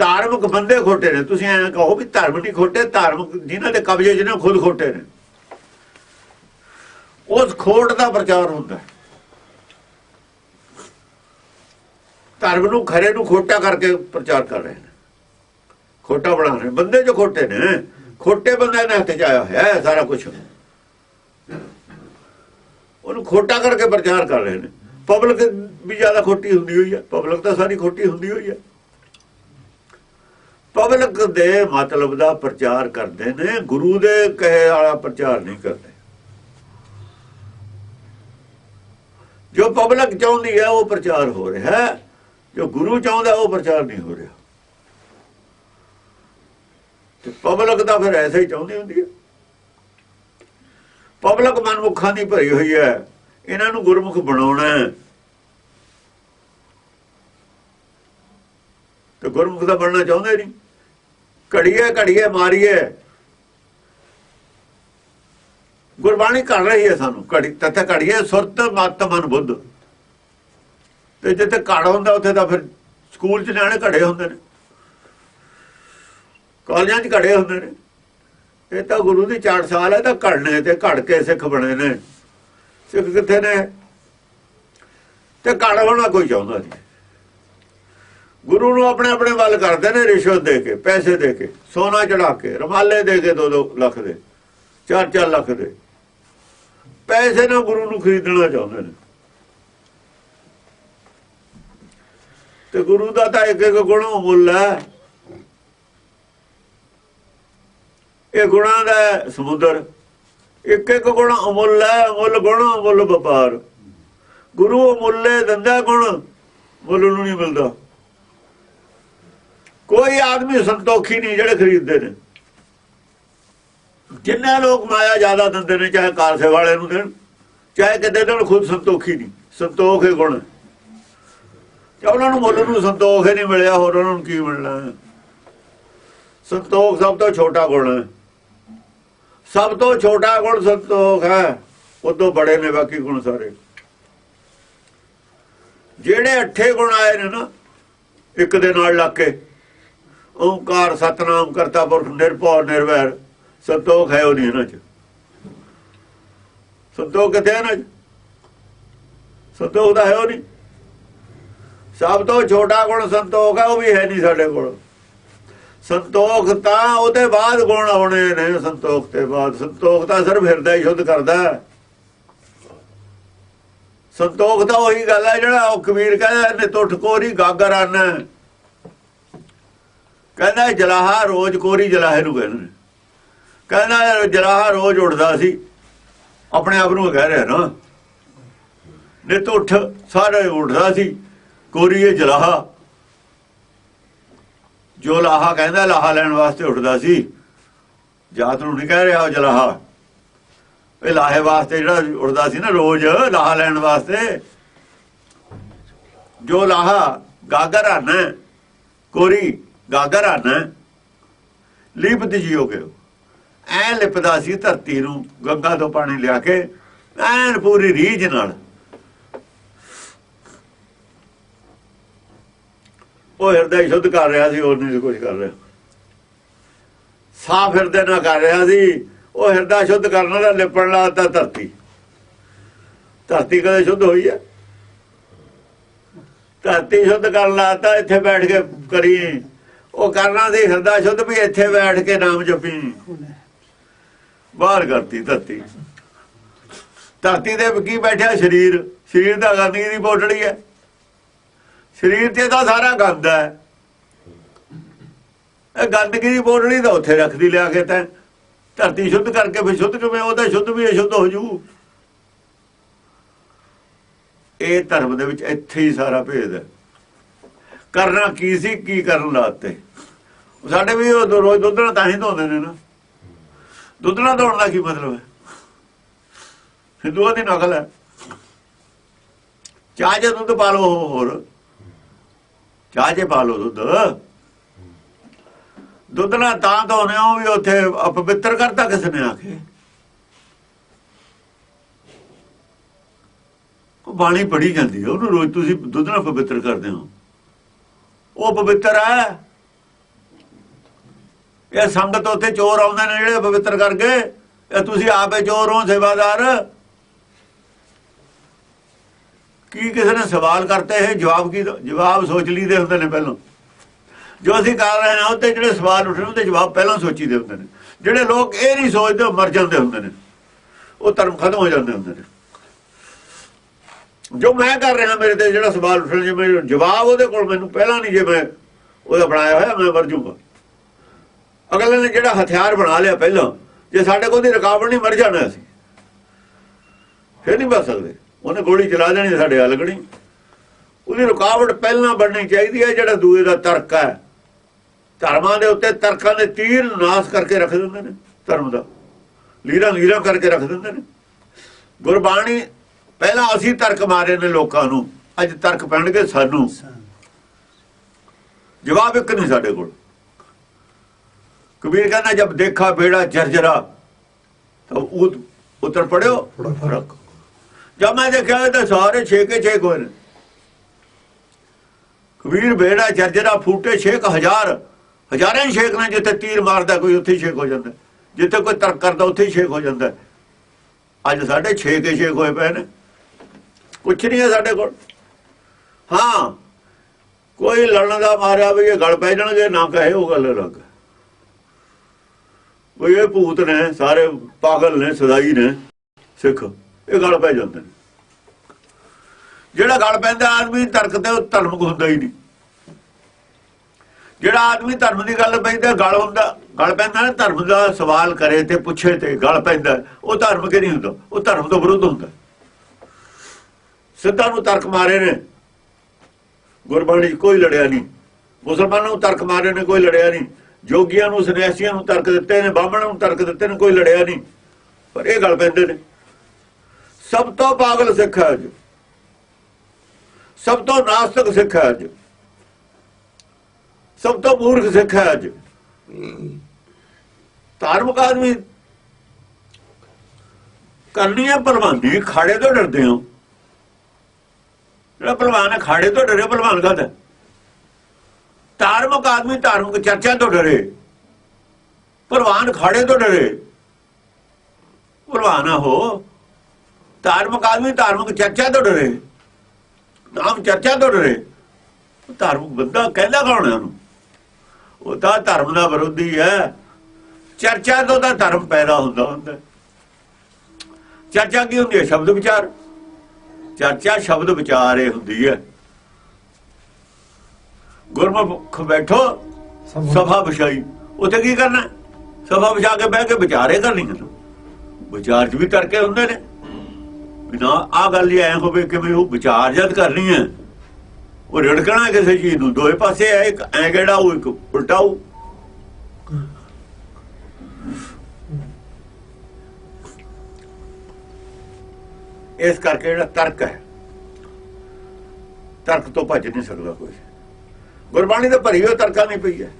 ਧਾਰਮਿਕ ਬੰਦੇ ਖੋਟੇ ਨੇ। ਤੁਸੀਂ ਐਂ ਕਹੋ ਵੀ ਧਰਮ ਨਹੀਂ ਖੋਟੇ, ਧਾਰਮਿਕ ਜਿਨ੍ਹਾਂ ਦੇ ਕਬਜ਼ੇ ਜਿਹਨਾਂ ਖੁਦ ਖੋਟੇ ਨੇ। ਉਸ ਖੋਟ ਦਾ ਪ੍ਰਚਾਰ ਹੁੰਦਾ ਧਰਮ ਨੂੰ ਖਰੇ ਨੂੰ ਖੋਟਾ ਕਰਕੇ ਪ੍ਰਚਾਰ ਕਰ ਰਹੇ ਨੇ। ਖੋਟਾ ਬਣਾ ਰਹੇ ਬੰਦੇ ਜੋ ਖੋਟੇ ਨੇ, ਖੋਟੇ ਬੰਦੇ ਨੇ ਹੱਥ 'ਚ ਆਇਆ ਹੋਇਆ ਹੈ ਸਾਰਾ ਕੁਝ ਉਹਨੂੰ ਖੋਟਾ ਕਰਕੇ ਪ੍ਰਚਾਰ ਕਰ ਰਹੇ ਨੇ। ਪਬਲਿਕ ਵੀ ਜ਼ਿਆਦਾ ਖੋਟੀ ਹੁੰਦੀ ਹੋਈ ਹੈ। ਪਬਲਿਕ ਤਾਂ ਸਾਰੀ ਖੋਟੀ ਹੁੰਦੀ ਹੋਈ ਹੈ। ਪਬਲਿਕ ਦੇ ਮਤਲਬ ਦਾ ਪ੍ਰਚਾਰ ਕਰਦੇ ਨੇ, ਗੁਰੂ ਦੇ ਕਹੇ ਵਾਲਾ ਪ੍ਰਚਾਰ ਨਹੀਂ ਕਰਦੇ। ਜੋ ਪਬਲਿਕ ਚਾਹੁੰਦੀ ਹੈ, ਉਹ ਪ੍ਰਚਾਰ ਹੋ ਰਿਹਾ ਹੈ। ਜੋ ਗੁਰੂ ਚਾਹੁੰਦਾ, ਉਹ ਪ੍ਰਚਾਰ ਨਹੀਂ ਹੋ ਰਿਹਾ। ਤੇ ਪਬਲਿਕ ਤਾਂ ਫਿਰ ਐਸੇ ਹੀ ਚਾਹੁੰਦੀ ਹੁੰਦੀ ਹੈ। ਪਬਲਿਕ ਮਨਮੁੱਖਾਂ ਦੀ ਭਰੀ ਹੋਈ ਹੈ। ਇਹਨਾਂ ਨੂੰ ਗੁਰਮੁਖ ਬਣਾਉਣਾ ਤੇ ਗੁਰਮੁਖ ਦਾ ਬਣਨਾ ਚਾਹੁੰਦੇ ਨਹੀਂ। ਘੜੀਏ ਘੜੀਏ, ਮਾਰੀਏ। ਗੁਰਬਾਣੀ ਕਰ ਰਹੀ ਹੈ ਸਾਨੂੰ। ਘੜੀ, ਤਥੇ ਘੜੀਏ, ਸੁਰਤ, ਮਤ, ਮਨ, ਬੁੱਧ। ਤੇ ਜਿੱਥੇ ਘੜ ਹੁੰਦਾ, ਉੱਥੇ ਤਾਂ ਫਿਰ ਸਕੂਲ 'ਚ ਨਿਆਣੇ ਘੜੇ ਹੁੰਦੇ ਨੇ। ਕਾਲਜਾਂ 'ਚ ਘੜੇ ਹੁੰਦੇ ਨੇ। ਇਹ ਤਾਂ ਗੁਰੂ ਦੀ ਚਾਰ ਸਾਲ ਹੈ ਤਾਂ ਘੜਨੇ ਤੇ ਘੜ ਕੇ ਸਿੱਖ ਬਣੇ ਨੇ। ਸਿੱਖ ਕਿੱਥੇ ਨੇ? ਤੇ ਘੜ ਹੋਣਾ ਕੋਈ ਚਾਹੁੰਦਾ ਨਹੀਂ। ਗੁਰੂ ਨੂੰ ਆਪਣੇ ਆਪਣੇ ਵੱਲ ਕਰਦੇ ਨੇ ਰਿਸ਼ਵਤ ਦੇ ਕੇ, ਪੈਸੇ ਦੇ ਕੇ, ਸੋਨਾ ਚੜਾ ਕੇ, ਰਮਾਲੇ ਦੇ ਕੇ 2-2 ਲੱਖ ਦੇ 4-4 ਲੱਖ ਦੇ। ਪੈਸੇ ਨਾਲ ਗੁਰੂ ਨੂੰ ਖਰੀਦਣਾ ਚਾਹੁੰਦੇ ਨੇ। ਤੇ ਗੁਰੂ ਦਾ ਤਾਂ ਇੱਕ ਇੱਕ ਗੁਣ ਮੁੱਲ ਹੈ। ਇਹ ਗੁਣਾਂ ਦਾ ਸਮੁੰਦਰ। ਇੱਕ ਇੱਕ ਗੁਣ ਅਮੁੱਲ ਹੈ, ਅਮੁੱਲ ਗੁਣ, ਅਮੁੱਲ ਵਪਾਰ। ਗੁਰੂ ਅਮੁੱਲੇ ਦੰਦਾ ਗੁਣ, ਮੁੱਲ ਨੂੰ ਨਹੀਂ ਮਿਲਦਾ। ਕੋਈ ਆਦਮੀ ਸੰਤੋਖੀ ਨਹੀਂ ਜਿਹੜੇ ਖਰੀਦਦੇ ਨੇ। ਜਿੰਨੇ ਲੋਕ ਮਾਇਆ ਜ਼ਿਆਦਾ ਦਿੰਦੇ ਨੇ, ਚਾਹੇ ਕਾਰਸੇ ਵਾਲੇ ਨੂੰ ਦੇਣ, ਚਾਹੇ ਕਿਤੇ ਦੇਣ, ਖੁਦ ਸੰਤੋਖੀ ਨਹੀਂ। ਸੰਤੋਖ ਹੈ ਗੁਣ ਜੇ ਉਹਨਾਂ ਨੂੰ ਮੁੱਲ ਨੂੰ ਸੰਤੋਖ ਹੀ ਨਹੀਂ ਮਿਲਿਆ, ਹੋਰ ਉਹਨਾਂ ਨੂੰ ਕੀ ਮਿਲਣਾ ਸੰਤੋਖ ਸਭ ਤੋਂ ਛੋਟਾ ਗੁਣ ਹੈ। ਸਭ ਤੋਂ ਛੋਟਾ ਗੁਣ ਸੰਤੋਖ ਹੈ, ਉਦੋਂ ਬੜੇ ਨੇ ਬਾਕੀ ਗੁਣ ਸਾਰੇ। ਜਿਹੜੇ ਅੱਠੇ ਗੁਣ ਆਏ ਨੇ ਨਾ, ਇੱਕ ਦੇ ਨਾਲ ਲੱਗ ਕੇ। ਓੰਕਾਰ ਸਤਨਾਮ ਕਰਤਾ ਪੁਰਖ ਨਿਰਭਉ ਨਿਰਵੈਰ, ਸੰਤੋਖ ਹੈ ਉਹ ਨਹੀਂ ਇਹਨਾਂ ਚ। ਸੰਤੋਖ ਕਿੱਥੇ ਹੈ ਇਹਨਾਂ ਚ? ਸੰਤੋਖ ਦਾ ਹੈ ਉਹ ਨਹੀਂ। ਸਭ ਤੋਂ ਛੋਟਾ ਗੁਣ ਸੰਤੋਖ ਹੈ, ਉਹ ਵੀ ਹੈ ਨਹੀਂ ਸਾਡੇ ਕੋਲ। ਸੰਤੋਖ ਤਾਂ ਉਹਦੇ ਬਾਅਦ ਗੁਣ ਆਉਣੇ ਨੇ, ਸੰਤੋਖ ਤੇ ਬਾਅਦ। ਸੰਤੋਖ ਤਾਂ ਸਿਰਫ ਹਿਰਦਾ ਹੀ ਸ਼ੁੱਧ ਕਰਦਾ ਸੰਤੋਖ ਤਾਂ ਉਹੀ ਗੱਲ ਹੈ ਜਿਹੜਾ ਉਹ ਕਬੀਰ ਕਹਿੰਦਾ ਨੇ ਟੁੱਟ ਕੋਰੀ ਗਾਗਰ ਆਨਾ। ਕਹਿੰਦਾ ਜਲਾਹਾ ਰੋਜ਼ ਕੋਰੀ ਜਲਾਹੇ ਨੂੰ ਕਹਿੰਦੇ ਨੇ। ਕਹਿੰਦਾ ਜਲਾਹਾ ਰੋਜ਼ ਉੱਠਦਾ ਸੀ। ਆਪਣੇ ਆਪ ਨੂੰ ਕਹਿ ਰਿਹਾ ਨਾ। ਨਿਤ ਉੱਠ, ਸਾਰੇ ਉੱਠਦਾ ਸੀ। ਕੋਰੀ ਇਹ ਜਲਾਹਾ। ਜੋ ਲਾਹਾ ਕਹਿੰਦਾ, ਲਾਹਾ ਲੈਣ ਵਾਸਤੇ ਉੱਠਦਾ ਸੀ। ਜਾਤ ਨੂੰ ਨਹੀਂ ਕਹਿ ਰਿਹਾ ਉਹ ਜਲਾਹਾ। ਇਹ ਲਾਹੇ ਵਾਸਤੇ ਜਿਹੜਾ ਉੱਠਦਾ ਸੀ ਨਾ ਰੋਜ਼, ਲਾਹਾ ਲੈਣ ਵਾਸਤੇ। ਜੋ ਲਾਹਾ ਗਾਗਰ ਹਨ ਕੋਰੀ ਗਾਗਰ ਹਨ ਲਿਪਤ ਜਿਓ ਕੇ ਐ ਲਿਪਦਾ ਸੀ ਧਰਤੀ ਨੂੰ, ਗੰਗਾ ਤੋਂ ਪਾਣੀ ਲਿਆ ਕੇ, ਐਨ ਪੂਰੀ ਰੀਝ ਨਾਲ। ਉਹ ਹਿਰਦਾ ਸ਼ੁੱਧ ਕਰ ਰਿਹਾ ਸੀ, ਹੋਰ ਨਹੀਂ ਕੁਝ ਕਰ ਰਿਹਾ। ਸਾਫ਼ ਹਿਰਦੇ ਨਾਲ ਕਰ ਰਿਹਾ ਸੀ, ਉਹ ਹਿਰਦਾ ਸ਼ੁੱਧ ਕਰਨ ਵਾਲਾ ਲਿਪਣ ਲਾਤਾ ਧਰਤੀ। ਧਰਤੀ ਕਦੇ ਸ਼ੁੱਧ ਹੋਈ ਹੈ? ਧਰਤੀ ਸ਼ੁੱਧ ਕਰਨ ਲਾਤਾ, ਇੱਥੇ ਬੈਠ ਕੇ ਕਰੀ ਉਹ ਕਰਨਾ ਸੀ ਹਿਰਦਾ ਸ਼ੁੱਧ ਵੀ ਇੱਥੇ ਬੈਠ ਕੇ ਨਾਮ ਜਪੀ। ਬਾਹਰ ਕਰਤੀ ਧਰਤੀ। ਧਰਤੀ ਦੇ ਕੀ ਬੈਠਿਆ? ਸਰੀਰ। ਸਰੀਰ ਦਾ ਗੰਦਗੀ ਦੀ ਬੋਟੜੀ ਹੈ। ਸਰੀਰ ਤੇ ਤਾਂ ਸਾਰਾ ਗੰਦ ਹੈ। ਇਹ ਗੰਦਗੀ ਦੀ ਬੋਟੜੀ ਤਾਂ ਉੱਥੇ ਰੱਖਦੀ ਲਿਆ ਕੇ ਤੈਂ। ਧਰਤੀ ਸ਼ੁੱਧ ਕਰਕੇ ਫਿਰ ਸ਼ੁੱਧ ਕਿਵੇਂ? ਉਹਦਾ ਸ਼ੁੱਧ ਵੀ ਅਸ਼ੁੱਧ ਹੋ ਜੂ। ਇਹ ਧਰਮ ਦੇ ਵਿੱਚ ਇੱਥੇ ਹੀ ਸਾਰਾ ਭੇਦ ਹੈ। ਕਰਨਾ ਕੀ ਸੀ, ਕੀ ਕਰਨ ਲਾਤੇ? ਸਾਡੇ ਵੀ ਉਹ ਰੋਜ਼ ਦੁੱਧ ਨਾਲ ਤਾਂ ਹੀ ਧੋਂਦੇ ਨੇ ਨਾ। ਦੁੱਧ ਨਾਲ ਧੋਣ ਦਾ ਕੀ ਮਤਲਬ ਹੈ? ਹਿੰਦੂਆਂ ਦੀ ਨਕਲ ਹੈ। ਚਾਹ ਜੇ ਦੁੱਧ ਪਾ ਲਓ ਹੋਰ। ਚਾਹ ਜੇ ਪਾ ਲਓ ਦੁੱਧ। ਦੁੱਧ ਨਾਲ ਤਾਂ ਧੋਨੇ ਹੋ ਵੀ ਉੱਥੇ ਅਪਵਿੱਤਰ ਕਰਤਾ ਕਿਸ ਨੇ ਆਖੇ ਉਹ ਬਾਣੀ ਪੜੀ ਜਾਂਦੀ ਹੈ, ਉਹਨੂੰ ਰੋਜ਼ ਤੁਸੀਂ ਦੁੱਧ ਨਾਲ ਪਵਿੱਤਰ ਕਰਦੇ ਹੋ। ਉਹ ਪਵਿੱਤਰ ਹੈ। ਇਹ ਸੰਗਤ ਉੱਥੇ ਚੋਰ ਆਉਂਦੇ ਨੇ ਜਿਹੜੇ ਪਵਿੱਤਰ ਕਰਕੇ, ਇਹ ਤੁਸੀਂ ਆਪੇ ਚੋਰ ਹੋ, ਸੇਵਾਦਾਰ। ਕੀ ਕਿਸੇ ਨੇ ਸਵਾਲ ਕਰਤੇ? ਹੈ ਜਵਾਬ ਕੀ ਜਵਾਬ ਸੋਚ ਲਈਦੇ ਹੁੰਦੇ ਨੇ ਪਹਿਲਾਂ। ਜੋ ਅਸੀਂ ਕਰ ਰਹੇ ਹਾਂ ਉਹਤੇ ਜਿਹੜੇ ਸਵਾਲ ਉੱਠਣ ਉਹਦੇ ਜਵਾਬ ਪਹਿਲਾਂ ਸੋਚੀਦੇ ਹੁੰਦੇ ਨੇ। ਜਿਹੜੇ ਲੋਕ ਇਹ ਨਹੀਂ ਸੋਚਦੇ, ਉਹ ਮਰ ਜਾਂਦੇ ਹੁੰਦੇ ਨੇ। ਉਹ ਧਰਮ ਖਤਮ ਹੋ ਜਾਂਦੇ ਹੁੰਦੇ ਨੇ। ਜੋ ਮੈਂ ਕਰ ਰਿਹਾ ਮੇਰੇ ਤੇ ਜਿਹੜਾ ਸਵਾਲ ਉੱਠਣ ਜੇ ਮੇਰੇ ਜਵਾਬ ਉਹਦੇ ਕੋਲ ਮੈਨੂੰ ਪਹਿਲਾਂ ਨਹੀਂ ਜੇ ਮੈਂ ਉਹਦਾ ਬਣਾਇਆ ਹੋਇਆ, ਮੈਂ ਮਰ ਅਗਲੇ ਨੇ ਜਿਹੜਾ ਹਥਿਆਰ ਬਣਾ ਲਿਆ ਪਹਿਲਾਂ, ਜੇ ਸਾਡੇ ਕੋਲ ਦੀ ਰੁਕਾਵਟ ਨਹੀਂ, ਮਰ ਜਾਣਾ ਅਸੀਂ। ਫਿਰ ਨਹੀਂ ਬਚ ਸਕਦੇ। ਉਹਨੇ ਗੋਲੀ ਚਲਾ ਦੇਣੀ ਸਾਡੇ ਆ ਲੱਗਣੀ ਉਹਦੀ ਰੁਕਾਵਟ ਪਹਿਲਾਂ ਬਣਨੀ ਚਾਹੀਦੀ ਹੈ, ਜਿਹੜਾ ਦੂਏ ਦਾ ਤਰਕ ਹੈ। ਧਰਮਾਂ ਦੇ ਉੱਤੇ ਤਰਕਾਂ ਦੇ ਤੀਰ ਨਾਸ ਕਰਕੇ ਰੱਖ ਦਿੰਦੇ ਨੇ, ਧਰਮ ਦਾ। ਲੀਰਾਂ ਲੀਰਾਂ ਕਰਕੇ ਰੱਖ ਦਿੰਦੇ ਨੇ। ਗੁਰਬਾਣੀ ਪਹਿਲਾਂ ਅਸੀਂ ਤਰਕ ਮਾਰੇ ਨੇ ਲੋਕਾਂ ਨੂੰ, ਅੱਜ ਤਰਕ ਪੈਣਗੇ ਸਾਨੂੰ। ਜਵਾਬ ਇੱਕ ਨਹੀਂ ਸਾਡੇ ਕੋਲ। ਕਬੀਰ ਕਹਿੰਦਾ ਜਦ ਦੇਖਾ ਬੇੜਾ ਜਰਜਰਾ, ਤਾਂ ਉਹ ਉਤਰ ਪੜਿਓ ਫ਼ਰਕ ਜਦ ਮੈਂ ਦੇਖਿਆ, ਤਾਂ ਸਾਰੇ ਛੇਕੇ ਛੇਕ ਹੋਏ ਨੇ। ਕਬੀਰ ਬੇੜਾ ਜਰਜਰਾ ਫੂਟੇ ਛੇਕ ਹਜ਼ਾਰ, ਹਜ਼ਾਰਾਂ ਹੀ ਛੇਕ ਨੇ, ਜਿੱਥੇ ਤੀਰ ਮਾਰਦਾ ਕੋਈ ਉੱਥੇ ਛੇਕ ਹੋ ਜਾਂਦਾ। ਜਿੱਥੇ ਕੋਈ ਤਰਕ ਕਰਦਾ, ਉੱਥੇ ਹੀ ਛੇਕ ਹੋ ਜਾਂਦਾ। ਅੱਜ ਸਾਡੇ ਛੇਕੇ ਛੇਕ ਹੋਏ ਪਏ ਨੇ। ਕੁਛ ਨਹੀਂ ਹੈ ਸਾਡੇ ਕੋਲ? ਹਾਂ, ਕੋਈ ਲੜਨ ਦਾ ਮਾਰਿਆ ਵੀ ਇਹ ਗਲ ਪੈ ਜਾਣਗੇ, ਨਾ ਕਹੇ ਉਹ ਗੱਲ ਅਲੱਗ। ਹੈ। ਉਹ ਇਹ ਭੂਤ ਨੇ, ਸਾਰੇ ਪਾਗਲ ਨੇ, ਸਦਾਈ ਨੇ, ਸਿੱਖ, ਇਹ ਗਲ ਪੈ ਜਾਂਦੇ ਨੇ। ਜਿਹੜਾ ਗਲ ਪੈਂਦਾ ਆਦਮੀ ਤਰਕ ਤੇ ਉਹ ਧਰਮ ਹੁੰਦਾ ਹੀ ਨਹੀਂ। ਜਿਹੜਾ ਆਦਮੀ ਧਰਮ ਦੀ ਗੱਲ ਪੈਂਦਾ, ਗਲ ਹੁੰਦਾ, ਗਲ ਪੈਂਦਾ ਨਾ, ਧਰਮ ਦਾ ਸਵਾਲ ਕਰੇ ਤੇ ਪੁੱਛੇ ਤੇ ਗਲ ਪੈਂਦਾ, ਉਹ ਧਰਮ ਕਿ ਨਹੀਂ ਹੁੰਦਾ, ਉਹ ਧਰਮ ਤੋਂ ਵਿਰੁੱਧ ਹੁੰਦਾ। ਸਿੱਧਾ ਨੂੰ ਤਰਕ ਮਾਰੇ ਨੇ। ਗੁਰਬਾਣੀ 'ਚ ਕੋਈ ਲੜਿਆ ਨਹੀਂ। ਮੁਸਲਮਾਨਾਂ ਨੂੰ ਤਰਕ ਮਾਰੇ ਨੇ, ਕੋਈ ਲੜਿਆ ਨਹੀਂ। ਜੋਗੀਆਂ ਨੂੰ ਸੰਨਿਆਸੀਆਂ ਨੂੰ ਤਰਕ ਦਿੱਤੇ ਨੇ, ਬਾਹਮਣਾਂ ਨੂੰ ਤਰਕ ਦਿੱਤੇ ਨੇ, ਕੋਈ ਲੜਿਆ ਨਹੀਂ। ਪਰ ਇਹ ਗੱਲ ਪੈਂਦੇ ਨੇ। ਸਭ ਤੋਂ ਪਾਗਲ ਸਿੱਖ ਹੈ ਅੱਜ। ਸਭ ਤੋਂ ਨਾਸਤਕ ਸਿੱਖ ਹੈ ਅੱਜ। ਸਭ ਤੋਂ ਮੂਰਖ ਸਿੱਖ ਹੈ ਅੱਜ। ਧਾਰਮਿਕ ਆਦਮੀ ਕਰਨੀ ਹੈ, ਭਲਵਾਨੀ ਖਾੜੇ ਤੋਂ ਡਰਦੇ ਹੋ। ਜਿਹੜਾ ਭਲਵਾਨ ਹੈ ਖਾੜੇ ਤੋਂ ਡਰੇ, ਭਲਵਾਨ ਕਹਦਾ ਧਾਰਮਿਕ ਆਦਮੀ ਧਾਰਮਿਕ ਚਰਚਾ ਤੋਂ ਡਰੇ। ਭਲਵਾਨ ਖਾੜੇ ਤੋਂ ਡਰੇ। ਭਲਵਾਨ ਹੋ ਧਾਰਮਿਕ ਆਦਮੀ ਧਾਰਮਿਕ ਚਰਚਾ ਤੋਂ ਡਰੇ। ਨਾਮ ਚਰਚਾ ਤੋਂ ਡਰੇ। ਧਾਰਮਿਕ ਬੰਦਾ ਕਹਿੰਦਾ ਕੌਣ ਹੈ ਉਹਨੂੰ? ਉਹ ਤਾਂ ਧਰਮ ਦਾ ਵਿਰੋਧੀ ਹੈ ਚਰਚਾ ਤੋਂ ਤਾਂ ਧਰਮ ਪੈਦਾ ਹੁੰਦਾ ਹੁੰਦਾ। ਚਰਚਾ ਕੀ ਹੁੰਦੀ ਹੈ ਸ਼ਬਦ ਵਿਚਾਰ। ਚਰਚਾ ਸ਼ਬਦ ਵਿਚਾਰੇ ਹੁੰਦੀ ਹੈ। ਗੁਰਮੁਖ ਬੈਠੋ ਸਭਾ ਵਿਛਾਈ। ਉੱਥੇ ਕੀ ਕਰਨਾ? ਸਭਾ ਵਿਛਾ ਕੇ ਬਹਿ ਕੇ ਵਿਚਾਰੇ ਕਰਨੀ ਹੈ। ਵਿਚਾਰ ਚ ਵੀ ਤਰਕੇ ਹੁੰਦੇ ਨੇ। ਬਿਨਾ ਆ ਗੱਲ ਹੀ ਐ ਹੋਵੇ ਕਿ ਵੀ ਉਹ ਵਿਚਾਰ ਜਦ ਕਰਨੀ ਹੈ ਉਹ ਰੜਕਣਾ ਕਿਸੇ ਚੀਜ਼ ਨੂੰ। ਦੋਏ ਪਾਸੇ ਹੈ ਇੱਕ ਐ ਕਿਹੜਾ ਉਹ ਇੱਕ ਉਲਟਾਉ ਇਸ ਕਰਕੇ ਜਿਹੜਾ ਤਰਕ ਹੈ, ਤਰਕ ਤੋਂ ਭੱਜ ਨਹੀਂ ਸਕਦਾ ਕੋਈ। ਗੁਰਬਾਣੀ ਦੇ ਭਰੀ ਹੋਈ ਤਰਕਾਂ ਨਹੀਂ ਪਈ ਹੈ।